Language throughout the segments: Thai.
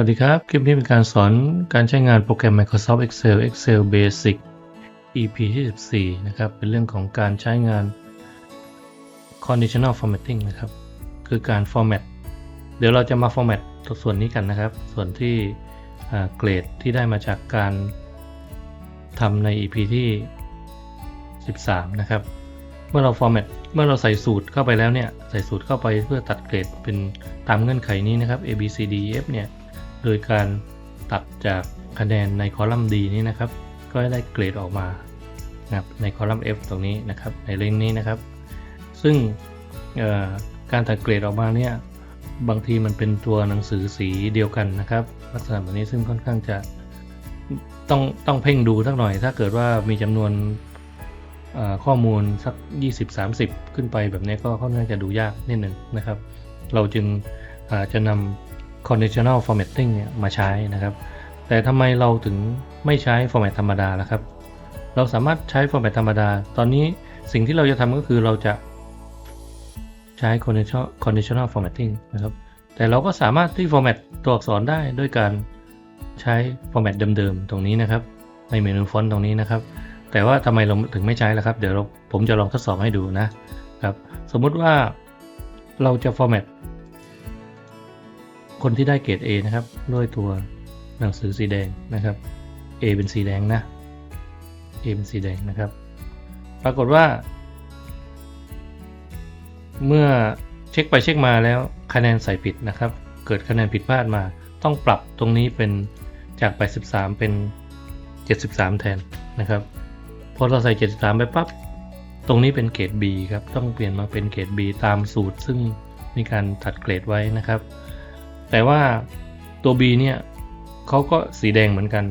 วัสดีครับ คลิปนี้เป็นการสอนการใช้งานโปรแกรม Microsoft Excel Excel Basic EP ที่14นะครับ เป็นเรื่องของการใช้งาน conditional formatting นะครับ คือการ format เดี๋ยวเราจะมา format ตัวส่วนนี้กันนะครับ ส่วนที่เกรดที่ได้มาจากการทำใน EP ที่ 13 นะครับ เมื่อเรา format เมื่อเราใส่สูตรเข้าไปแล้วเนี่ย ใส่สูตรเข้าไปเพื่อตัดเกรดเป็นตามเงื่อนไขนี้นะครับ A B C D E F เนี่ย โดยการตัดจากคะแนนในคอลัมน์ D นี้นะครับ ก็ได้เกรดออกมานะครับในคอลัมน์ F ตรงนี้นะครับ ในเลนนี้นะครับ ซึ่งการตัดเกรดออกมาเนี่ยบางทีมันเป็นตัวหนังสือสีเดียวกันนะครับ ลักษณะแบบนี้ซึ่งค่อนข้างจะต้องต้องเพ่งดูสักหน่อย ถ้าเกิดว่ามีจำนวนข้อมูลสัก 20-30 ขึ้นไปแบบนี้ก็ค่อนข้างจะดูยากนิดหนึ่งนะครับ เราจึงจะนำ conditional formatting เนี่ยมาใช้นะครับ แต่ทำไมเราถึงไม่ใช้ format ธรรมดาล่ะครับ เราสามารถใช้ format ธรรมดา ตอนนี้สิ่งที่เราจะทำก็คือเราจะใช้ conditional conditional formatting นะครับ แต่เราก็สามารถที่ format ตัวอักษรได้ด้วยการใช้ format เดิมๆ ตรงนี้นะครับ ในเมนูฟอนต์ตรงนี้นะครับ แต่ว่าทำไมเราถึงไม่ใช้ล่ะครับ เดี๋ยวผมจะลองทดสอบให้ดูนะครับ สมมุติว่าเราจะ format คนที่ได้เกรด A นะครับด้วยตัวหนังสือสีแดงนะครับ A เป็นสีแดงนะ A เป็นสีแดงนะครับ ปรากฏว่า เมื่อเช็คไปเช็คมาแล้วคะแนนใส่ผิดนะครับ เกิดคะแนนผิดพลาดมา ต้องปรับตรงนี้เป็นจาก 83 เป็น 73 แทนนะครับ พอเราใส่ 73 ไปปั๊บ ตรงนี้เป็นเกรด B ครับ ต้องเปลี่ยนมาเป็นเกรด B ตามสูตร ซึ่งมีการตัดเกรดไว้นะครับ แต่ว่าตัว B เนี่ยเขาก็สีแดงเหมือนกัน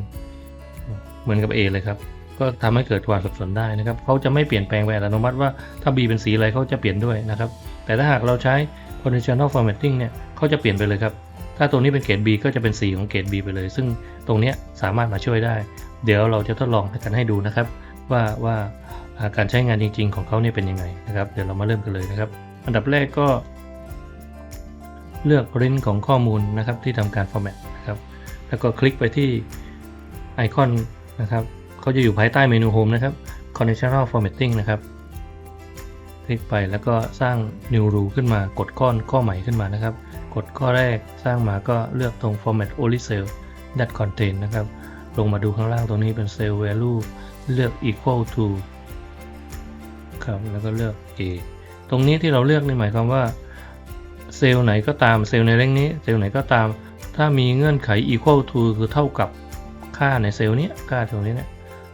เหมือนกับ A เลยครับ ก็ทำให้เกิดความสับสนได้นะครับเขาจะไม่เปลี่ยนแปลงไปอัตโนมัติว่าถ้า B เป็นสีอะไรเขาจะเปลี่ยนด้วยนะครับ แต่ถ้าหากเราใช้ conditional formatting เนี่ยเขาจะเปลี่ยนไปเลยครับ ถ้าตัวนี้เป็นเกรด B ก็จะเป็นสีของเกรด B ไปเลย ซึ่งตรงนี้สามารถมาช่วยได้ เดี๋ยวเราจะทดลองให้กันให้ดูนะครับ ว่าว่าการใช้งานจริง ๆ ของเขาเนี่ยเป็นยังไงนะครับ เดี๋ยวเรามาเริ่มกันเลยนะครับ อันดับแรกก็ เลือกริ้นของข้อมูลนะครับที่ทำการ format นะครับแล้วก็คลิกไปที่ไอคอนนะครับเขาจะอยู่ภายใต้เมนู Home นะครับ conditional formatting นะครับ คลิกไปแล้วก็สร้าง new rule ขึ้นมากดก้อนข้อใหม่ขึ้นมานะครับ กดข้อแรกสร้างมาก็เลือกตรง format only cell that contain นะครับ ลงมาดูข้างล่างตรงนี้เป็น cell value เลือก equal to ครับแล้วก็เลือก A ตรงนี้ที่เราเลือกนี่หมายความว่า เซลล์ไหนก็ตามเซลล์ในเร่งนี้เซลล์ไหนก็ตาม ถ้ามีเงื่อนไข equal to คือเท่ากับค่าในเซลล์นี้ค่าตรงนี้เนี่ย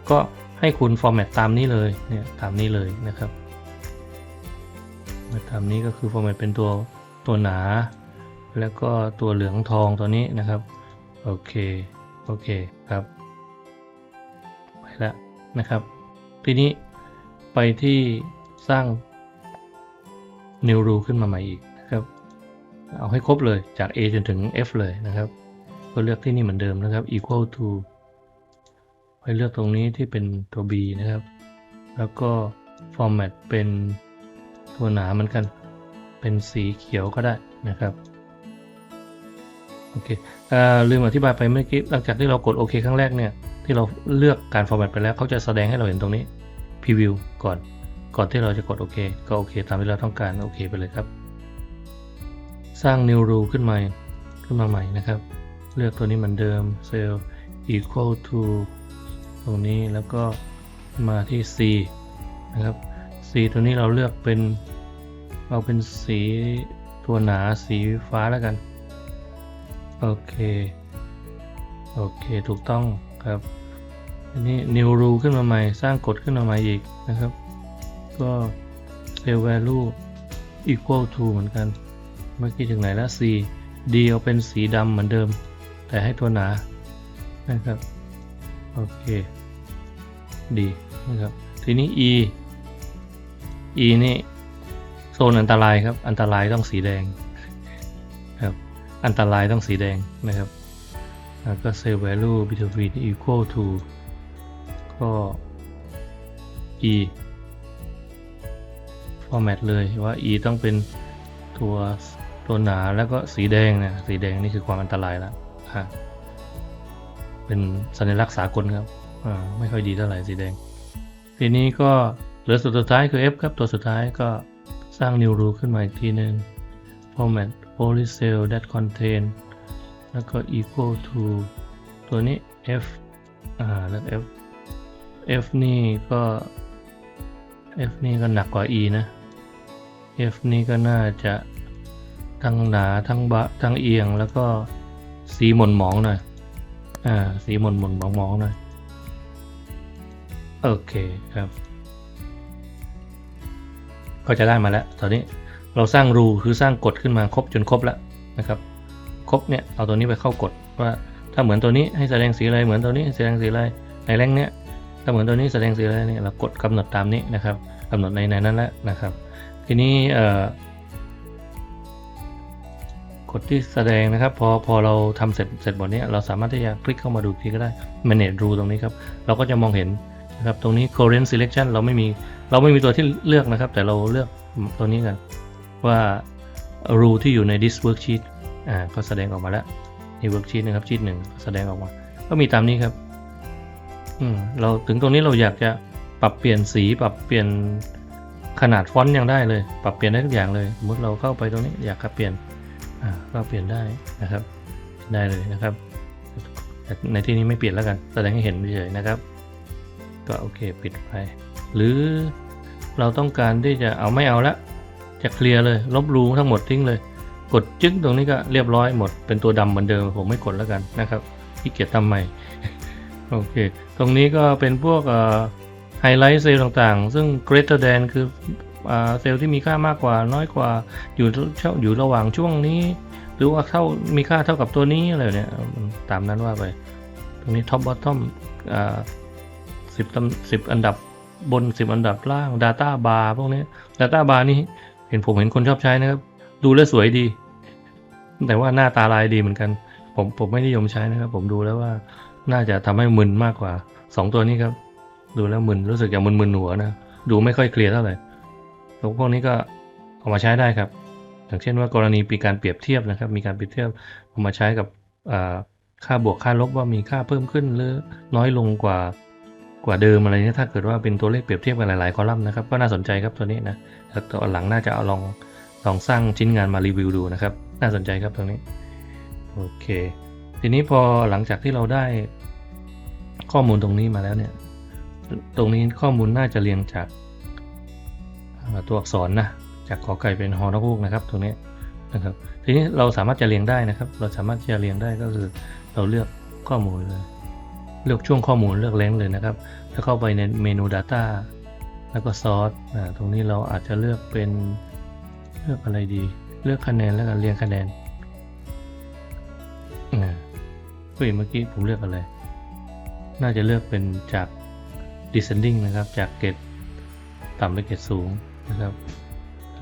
ก็ให้คุณ format ตามนี้เลยเนี่ยตามนี้เลยนะครับตามนี้ก็คือ format เป็นตัวตัวหนา แล้วก็ตัวเหลืองทองตัวนี้นะครับโอเคโอเคครับไปแล้วนะครับ ทีนี้ไปที่สร้าง new rule ขึ้นมาใหม่อีกนะครับ เอาให้ครบเลยจาก A จนถึง F เลยนะครับ ก็เลือกที่นี่เหมือนเดิมนะครับ equal to ไปเลือกตรงนี้ที่เป็นตัว B นะครับ แล้วก็ format เป็นตัวหนาเหมือนกัน เป็นสีเขียวก็ได้นะครับโอเคอลืมอธิบายไปเมื่อกี้ หลังจากที่เรากดโอเคครั้งแรกเนี่ย ที่เราเลือกการ format ไปแล้วเขาจะแสดงให้เราเห็นตรงนี้ preview ก่อน ก่อนที่เราจะกดโอเค ก็โอเค ตามที่เราต้องการ โอเคไปเลยครับ สร้าง new rule ขึ้นมาขึ้นมาใหม่นะครับ เลือกตัวนี้เหมือนเดิม cell equal to ตรงนี้แล้วก็มาที่ C นะครับ C ตัวนี้เราเลือกเป็นเอาเป็นสีตัวหนาสีฟ้าแล้วกัน โอเค โอเคถูกต้องครับอันนี้ new rule ขึ้นมาใหม่ สร้างกฎขึ้นมาใหม่อีกนะครับ ก็ cell value equal to เหมือนกัน เมื่อกี้ถึงไหนแล้ว C D เอาเป็นสีดำเหมือนเดิม แต่ให้ตัวหนานะครับ โอเคดีนะครับ ทีนี้ E E นี่โซนอันตรายครับ อันตรายต้องสีแดงครับอันตรายต้องสีแดงนะครับแล้วก็ save value between equal to ก็ E format เลยว่า E ต้องเป็นตัว ตัวหนาแล้วก็สีแดงเนี่ยสีแดงนี่คือความอันตรายแล้วอ่าเป็นสัญลักษณ์สากลครับไม่ค่อยดีเท่าไหร่สีแดง ทีนี้ก็เหลือสุดสุดท้ายคือ F ครับตัวสุดท้ายก็สร้าง new rule ขึ้นมาอีกทีหนึ่ง format police cell that contain แล้วก็ equal to ตัวนี้ F อ่าแล้ว F F นี่ก็ F นี่ก็หนักกว่า E นะ F นี่ก็น่าจะ ทั้งหนาทั้งบะทั้งเอียงแล้วก็สีหม่นหมองหน่อย อ่า สีหม่นหม่นหมองหมองหน่อย โอเคครับ ก็จะได้มาแล้ว ตอนนี้เราสร้างรูคือสร้างกฎขึ้นมาครบจนครบแล้วนะครับ ครบเนี่ยเอาตัวนี้ไปเข้ากฎว่าถ้าเหมือนตัวนี้ให้แสดงสีอะไรเหมือนตัวนี้แสดงสีอะไรในแรงเนี้ยถ้าเหมือนตัวนี้แสดงสีอะไรเนี่ยเรากดกำหนดตามนี้นะครับกำหนดในในนั้นแหละนะครับ ทีนี้เอ่อ กฎที่แสดงนะครับ พอพอเราทำเสร็จเสร็จหมดนี้เราสามารถที่จะคลิกเข้ามาดูอีกทีก็ได้ manage rule ตรงนี้ครับ เราก็จะมองเห็นนะครับตรงนี้ current selection เราไม่มีเราไม่มีตัวที่เลือกนะครับ แต่เราเลือกตัวนี้กันว่า rule ที่อยู่ใน this worksheet อ่าก็แสดงออกมาแล้วใน worksheet นะครับ sheet หนึ่งแสดงออกมา ก็มีตามนี้ครับอืมเราถึงตรงนี้เราอยากจะปรับเปลี่ยนสีปรับเปลี่ยนขนาดฟอนต์ยังได้เลย ปรับเปลี่ยนได้ทุกอย่างเลยสมมติเราเข้าไปตรงนี้อยากเปลี่ยน ก็เปลี่ยนได้นะครับได้เลยนะครับแต่ในที่นี้ไม่เปลี่ยนแล้วกัน แสดงให้เห็นเฉยๆนะครับ ก็โอเคปิดไป หรือเราต้องการที่จะเอาไม่เอาละจะเคลียร์เลยลบรูทั้งหมดทิ้งเลย กดจึ๊กตรงนี้ก็เรียบร้อยหมด เป็นตัวดำเหมือนเดิมผมไม่กดแล้วกันนะครับขี้เกียจทำใหม่โอเค ตรงนี้ก็เป็นพวกไฮไลท์เซลล์ต่างๆ ซึ่ง greater than คือ เซลล์ที่มีค่ามากกว่าน้อยกว่าอยู่ช่วงอยู่ระหว่างช่วงนี้ หรือว่าเท่ามีค่าเท่ากับตัวนี้อะไรเนี่ยตามนั้นว่าไป ตรงนี้ top bottom อ่าสิบตำสิบอันดับบนสิบอันดับล่าง Data bar พวกนี้ Data bar นี่เห็นผมเห็นคนชอบใช้นะครับ ดูแล้วสวยดี แต่ว่าหน้าตาลายดีเหมือนกัน ผมผมไม่นิยมใช้นะครับ ผมดูแล้วว่าน่าจะทำให้มึนมากกว่าสองตัวนี้ครับ ดูแล้วมึนรู้สึกอย่างมึนๆหัวนะ ดูไม่ค่อยเคลียร์เท่าไหร่ แล้วพวกนี้ก็เอามาใช้ได้ครับ อย่างเช่นว่ากรณีมีการเปรียบเทียบนะครับ มีการเปรียบเทียบเอามาใช้กับค่าบวกค่าลบว่ามีค่าเพิ่มขึ้นหรือน้อยลงกว่ากว่าเดิมอะไรเนี่ยถ้าเกิดว่าเป็นตัวเลขเปรียบเทียบกันหลายๆคอลัมน์นะครับก็น่าสนใจครับตัวนี้นะแล้วตัวหลังน่าจะเอาลองลองสร้างชิ้นงานมารีวิวดูนะครับ น่าสนใจครับตรงนี้โอเค ทีนี้พอหลังจากที่เราได้ข้อมูลตรงนี้มาแล้วเนี่ย ตรงนี้ข้อมูลน่าจะเรียงจาก ตัวอักษรนะจากขอไก่เป็นฮอนกฮูกนะครับตรงนี้นะครับทีนี้เราสามารถจะเรียงได้นะครับ เราสามารถจะเรียงได้ก็คือเราเลือกข้อมูลเลยเลือกช่วงข้อมูลเลือกเลนเลยนะครับถ้าเข้าไปในเมนู Data แล้วก็ซอสตรงนี้เราอาจจะเลือกเป็นเลือกอะไรดี เลือกคะแนนแล้วกันเรียงคะแนนอ่าเฮ้ยเมื่อกี้ผมเลือกอะไร น่าจะเลือกเป็นจาก descending นะครับ จากเกรดต่ำไปเกรดสูง นะครับ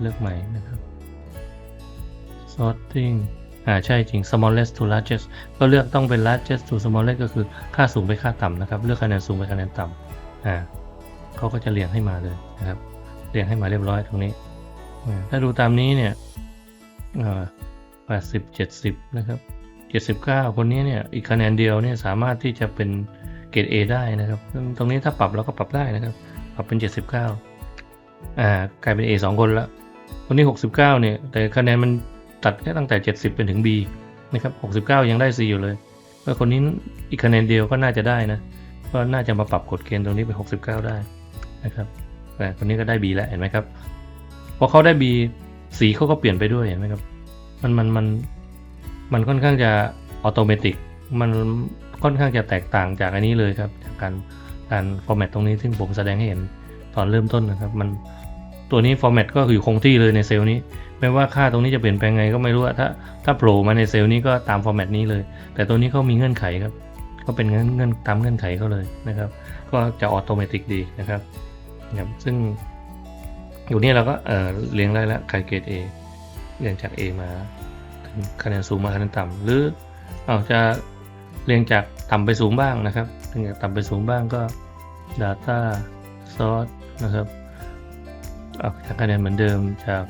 เลือกใหม่นะครับ sorting อ่าใช่จริง smallest to largest ก็เลือกต้องเป็น largest to smallest ก็คือค่าสูงไปค่าต่ำนะครับ เลือกคะแนนสูงไปคะแนนต่ำอ่าเขาก็จะเรียงให้มาเลยนะครับ เรียงให้มาเรียบร้อยตรงนี้ ถ้าดูตามนี้เนี่ยอ่าแปดสิบเจ็ดสิบนะครับเจ็ดสิบเก้าคนนี้เนี่ยอีกคะแนนเดียวเนี่ยสามารถที่จะเป็นเกรด A ได้นะครับ ตรงนี้ถ้าปรับเราก็ปรับได้นะครับ ปรับเป็นเจ็ดสิบเก้า อ่ากลายเป็น A สองคนละคนนี้หกสิบเก้าเนี่ย แต่คะแนนมันตัดแค่ตั้งแต่เจ็ดสิบเป็นถึง B นะครับหกสิบเก้ายังได้ C อยู่เลยแล้วคนนี้อีกคะแนนเดียวก็น่าจะได้นะ ก็น่าจะมาปรับกฎเกณฑ์ตรงนี้เป็นหกสิบเก้าได้นะครับแต่คนนี้ก็ได้ B แล้วเห็นไหมครับ พอเขาได้ B สีเขาก็เปลี่ยนไปด้วยเห็นไหมครับ มันมันมันมันค่อนข้างจะอัตโนมัติมันค่อนข้างจะแตกต่างจากอันนี้เลยครับ จากการการฟอร์แมตตรงนี้ซึ่งผมแสดงให้เห็น ตอนเริ่มต้นนะครับ มันตัวนี้ฟอร์แมตก็คือคงที่เลยในเซลล์นี้ ไม่ว่าค่าตรงนี้จะเปลี่ยนแปลงไงก็ไม่รู้ถ้าถ้าโผล่มาในเซลล์นี้ก็ตามฟอร์แมตนี้เลย แต่ตัวนี้เขามีเงื่อนไขครับ ก็เป็นเงื่อนเงื่อนตามเงื่อนไขเขาเลยนะครับ ก็จะออโตเมติกดีนะครับนะครับซึ่งอยู่นี่เราก็เออเรียงได้แล้วไกเกรด A เรียงจาก A มาถึงคะแนนสูงมาคะแนนต่ำหรือเอาจะเรียงจากต่ำไปสูงบ้างนะครับเรียงจากต่ำไปสูงบ้างก็ Data Source นะครับเอาจากคะแนนเหมือนเดิมจาก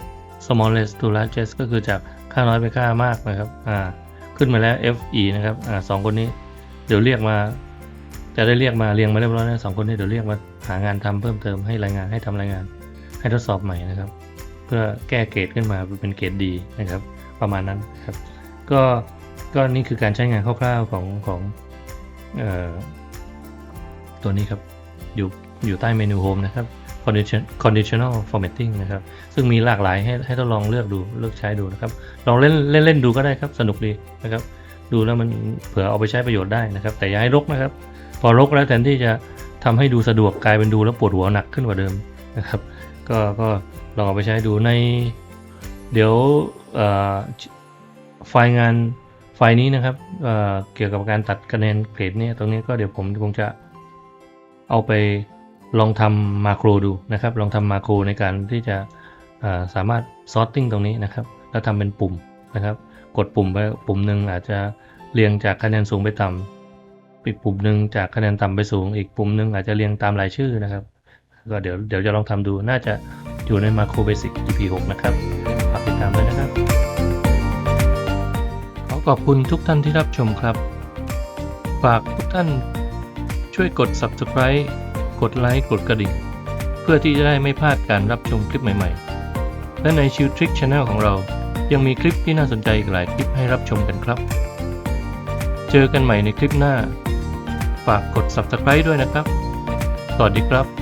smallest to largest ก็คือจากค่าน้อยไปค่ามากนะครับอ่าขึ้นมาแล้ว FE นะครับอ่าสองคนนี้เดี๋ยวเรียกมา จะได้เรียกมาเรียงมาเรียบร้อยแล้วสองคนนี้เดี๋ยวเรียกมาหางานทำเพิ่มเติมให้รายงานให้ทำรายงาน ให้ทดสอบใหม่นะครับ เพื่อแก้เกรดขึ้นมาเป็นเกรดดีนะครับ ประมาณนั้นครับ ก็ก็นี่คือการใช้งานคร่าวๆของของเอ่อตัวนี้ครับอยู่อยู่ใต้เมนู Home นะครับ Condition conditional formatting นะครับ ซึ่งมีหลากหลายให้ให้ทดลองเลือกดูเลือกใช้ดูนะครับลองเล่นเล่นเล่นดูก็ได้ครับสนุกดีนะครับ ดูแล้วมันเผื่อเอาไปใช้ประโยชน์ได้นะครับ แต่อย่าให้รกนะครับ พอรกแล้วแทนที่จะทำให้ดูสะดวกกลายเป็นดูแล้วปวดหัวหนักขึ้นกว่าเดิมนะครับ ก็ก็ลองเอาไปใช้ดูใน เดี๋ยวไฟล์งานไฟล์นี้นะครับเเกี่ยวกับการตัดคะแนนเกรดเนี่ยตรงนี้ก็เดี๋ยวผมคงจะเอาไป ลองทำมาโครดูนะครับ ลองทำมาโครในการที่จะสามารถ sorting ตรงนี้นะครับ แล้วทำเป็นปุ่มนะครับ กดปุ่มไปปุ่มหนึ่งอาจจะเรียงจากคะแนนสูงไปต่ำอีกปุ่มหนึ่งจากคะแนนต่ำไปสูง อีกปุ่มหนึ่งอาจจะเรียงตามรายชื่อนะครับ ก็เดี๋ยวเดี๋ยวจะลองทำดู น่าจะอยู่ใน Macro Basic EP 6นะครับ ฝากติดตามด้วยนะครับ ขอขอบคุณทุกท่านที่รับชมครับ ฝากทุกท่านช่วยกด Subscribe กดไลค์กดกระดิ่ง เพื่อที่จะได้ไม่พลาดการรับชมคลิปใหม่ๆ และในชิวทริคชาแนลของเรา ยังมีคลิปที่น่าสนใจอีกหลายคลิปให้รับชมกันครับ เจอกันใหม่ในคลิปหน้า ฝากกด Subscribe ด้วยนะครับ สวัสดีครับ